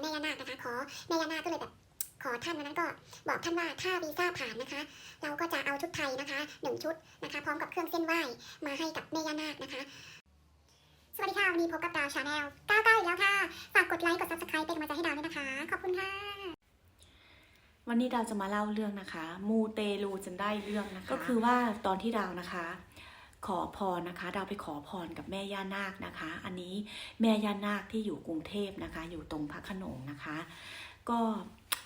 แม่ย่านาคนะคะ ขอแม่ย่านาคก็เลยแบบขอท่านวันนั้นก็บอกท่านว่าถ้าวีซ่าผ่านนะคะ เราก็จะเอาชุดไทยนะคะหนึ่งชุดนะคะ พร้อมกับเครื่องเส้นไหว้มาให้กับแม่ย่านาคนะคะ สวัสดีค่ะ วันนี้พบกับดาวชาแนล99อีกลแล้วค่ะ ฝากกดไลค์กด subscribe เป็นกำลังใจให้ดาวด้วยนะคะ ขอบคุณค่ะ วันนี้ดาวจะมาเล่าเรื่องนะคะ มูเตลูจนได้เรื่องนะคะ ก็คือว่าตอนที่ดาวนะคะ ขอพรนะคะดาวไปขอพรกับแม่ย่านาคนะคะ อันนี้แม่ย่านาคที่อยู่กรุงเทพนะคะ อยู่ตรงพระขนงนะคะ ก็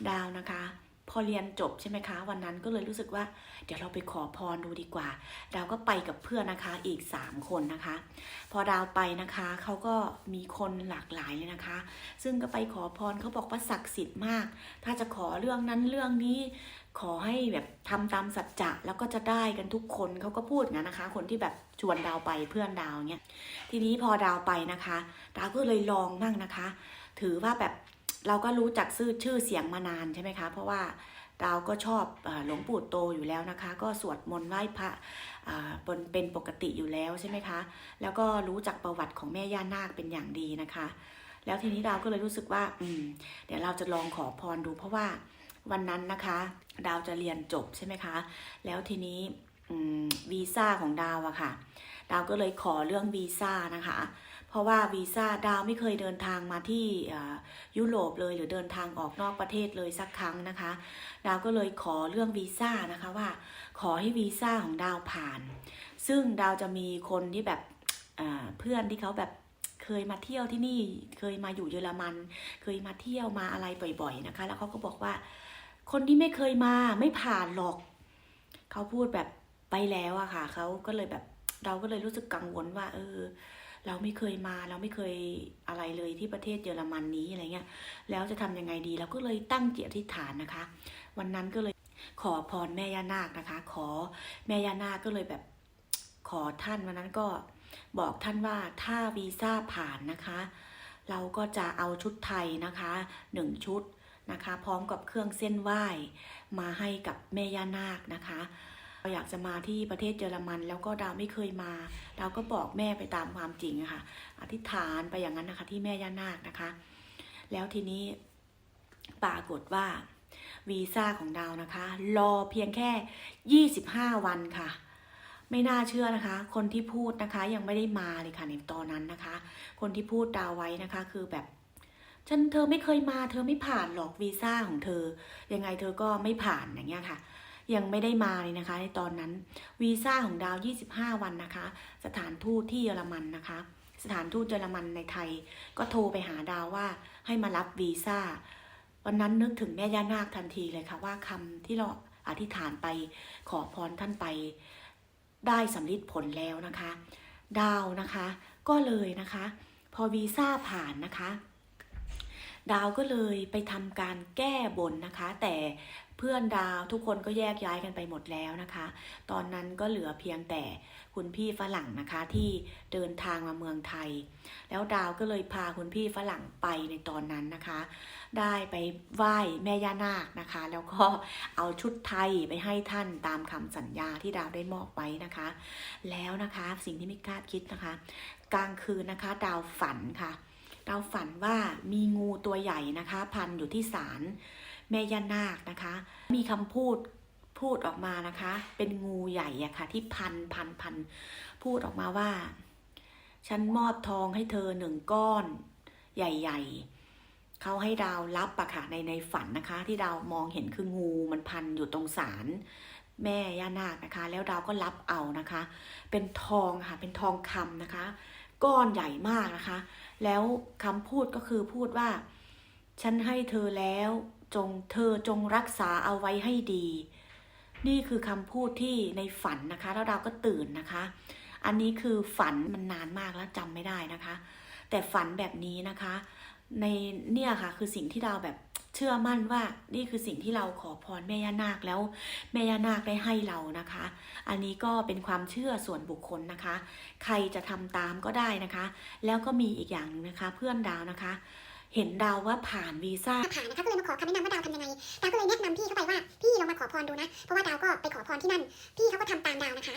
ดาวนะคะ พอเรียนจบใช่ไหมคะ วันนั้นก็เลยรู้สึกว่า เดี๋ยวเราไปขอพรดูดีกว่า ดาวก็ไปกับเพื่อนนะคะอีก 3 คนนะคะ พอดาวไปนะคะเขาก็มีคนหลากหลายเลยนะคะ ซึ่งก็ไปขอพรเขาบอกว่าศักดิ์สิทธิ์มาก ถ้าจะขอเรื่องนั้นเรื่องนี้ขอให้แบบทำตามสัจจะแล้วก็จะได้กันทุกคนเขาก็พูดงั้นนะคะ คนที่แบบชวนดาวไปเพื่อนดาวเนี่ยทีนี้พอดาวไปนะคะ ดาวก็เลยลองนั่งนะคะ ถือว่าแบบ เราก็รู้จักชื่อชื่อเสียงมานานใช่ไหมคะ เพราะว่าดาวก็ชอบหลวงปู่โตอยู่แล้วนะคะ ก็สวดมนต์ไหว้พระบนเป็นปกติอยู่แล้วใช่ไหมคะ แล้วก็รู้จักประวัติของแม่ย่านาคเป็นอย่างดีนะคะ แล้วทีนี้ดาวก็เลยรู้สึกว่าอืมเดี๋ยวเราจะลองขอพรดู เพราะว่าวันนั้นนะคะดาวจะเรียนจบใช่ไหมคะ แล้วทีนี้วีซ่าของดาวอะค่ะ ดาวก็เลยขอเรื่องวีซ่านะคะ เพราะว่าวีซ่าดาวไม่เคยเดินทางมาที่ยุโรปเลยหรือเดินทางออกนอกประเทศเลยสักครั้งนะคะ ดาวก็เลยขอเรื่องวีซ่านะคะว่า ขอให้วีซ่าของดาวผ่าน ซึ่งดาวจะมีคนที่แบบเพื่อนที่เขาแบบเคยมาเที่ยวที่นี่เคยมาอยู่เยอรมัน เคยมาเที่ยวมาอะไรบ่อยๆนะคะ แล้วเขาก็บอกว่า คนที่ไม่เคยมาไม่ผ่านหรอกเขาพูดแบบไปแล้วอะค่ะเขาก็เลยแบบเราก็เลยรู้สึกกังวลว่า เออ เราไม่เคยมาเราไม่เคยอะไรเลยที่ประเทศเยอรมันนี้อะไรเงี้ยแล้วจะทำยังไงดีเราก็เลยตั้งจิตอธิษฐานนะคะ วันนั้นก็เลยขอพรแม่ย่านาคนะคะ ขอแม่ย่านาคก็เลยแบบขอท่านวันนั้นก็บอกท่านว่าถ้าวีซ่าผ่านนะคะ เราก็จะเอาชุดไทยนะคะหนึ่งชุดนะคะ พร้อมกับเครื่องเส้นไหว้มาให้กับแม่ย่านาคนะคะ อยากจะมาที่ประเทศเยอรมัน แล้วก็ดาวไม่เคยมาเราก็บอกแม่ไปตามความจริงอะค่ะ อธิษฐานไปอย่างนั้นนะคะ ที่แม่ย่านาคนะคะ แล้วทีนี้ปรากฏว่าวีซ่าของดาวนะคะ รอเพียงแค่ 25 วันค่ะ ไม่น่าเชื่อนะคะ คนที่พูดนะคะยังไม่ได้มาเลยค่ะในตอนนั้นนะคะ คนที่พูดดาวไว้นะคะ คือแบบฉันเธอไม่เคยมา เธอไม่ผ่านหรอกวีซ่าของเธอ ยังไงเธอก็ไม่ผ่านอย่างเงี้ยค่ะ ยังไม่ได้มาเลยนะคะในตอนนั้นวีซ่าของดาว 25 วันนะคะ สถานทูตที่เยอรมันนะคะ สถานทูตเยอรมันในไทย ก็โทรไปหาดาวว่าให้มารับวีซ่าวันนั้นนึกถึงแม่ย่านาคทันทีเลยค่ะ ว่าคำที่เราอธิษฐานไปขอพรท่านไป ได้สำลิดผลแล้วนะคะ ดาวนะคะ ก็เลยนะคะ พอวีซ่าผ่านนะคะ ดาวก็เลยไปทำการแก้บนนะคะ แต่เพื่อนดาวทุกคนก็แยกย้ายกันไปหมดแล้วนะคะ ตอนนั้นก็เหลือเพียงแต่คุณพี่ฝรั่งนะคะที่เดินทางมาเมืองไทย แล้วดาวก็เลยพาคุณพี่ฝรั่งไปในตอนนั้นนะคะ ได้ไปไหว้แม่ย่านาคนะคะ แล้วก็เอาชุดไทยไปให้ท่านตามคำสัญญาที่ดาวได้มอบไว้นะคะ แล้วนะคะสิ่งที่ไม่คาดคิดนะคะ กลางคืนนะคะ ดาวฝันค่ะ ดาฝันว่ามีงูตัวใหญ่นะคะ พันอยู่ที่ศาลแม่ย่านาคนะคะ มีคำพูดพูดออกมานะคะ เป็นงูใหญ่อะค่ะ ที่พันพันพันพูดออกมาว่า ฉันมอบทองให้เธอหนึ่งก้อนใหญ่ ๆ เขาให้ดาวรับอะค่ะในในฝันนะคะ ที่ดาวมองเห็นคืองูมันพันอยู่ตรงศาลแม่ย่านาคนะคะ แล้วดาวก็รับเอานะคะ เป็นทองค่ะ เป็นทองคำนะคะ ก้อนใหญ่มากนะคะ แล้วคำพูดก็คือพูดว่า ฉันให้เธอแล้วจงเธอจงรักษาเอาไว้ให้ดี นี่คือคำพูดที่ในฝันนะคะ แล้วเราก็ตื่นนะคะ อันนี้คือฝันมันนานมากแล้วจำไม่ได้นะคะ แต่ฝันแบบนี้นะคะ ในเนี่ยค่ะคือสิ่งที่เราแบบ เชื่อมั่นว่านี่คือสิ่งที่เราขอพรแม่ย่านาคแล้วแม่ย่านาคได้ให้เรานะคะ อันนี้ก็เป็นความเชื่อส่วนบุคคลนะคะ ใครจะทำตามก็ได้นะคะ แล้วก็มีอีกอย่างนึงนะคะ เพื่อนดาวนะคะ เห็นดาวว่าผ่านวีซ่าผ่านนะคะก็เลยมาขอคำแนะนำว่าดาวทำยังไงดาวก็เลยแนะนำพี่เข้าไปว่าพี่ลองมาขอพรดูนะ เพราะว่าดาวก็ไปขอพรที่นั่น พี่เขาก็ทำตามดาวนะคะ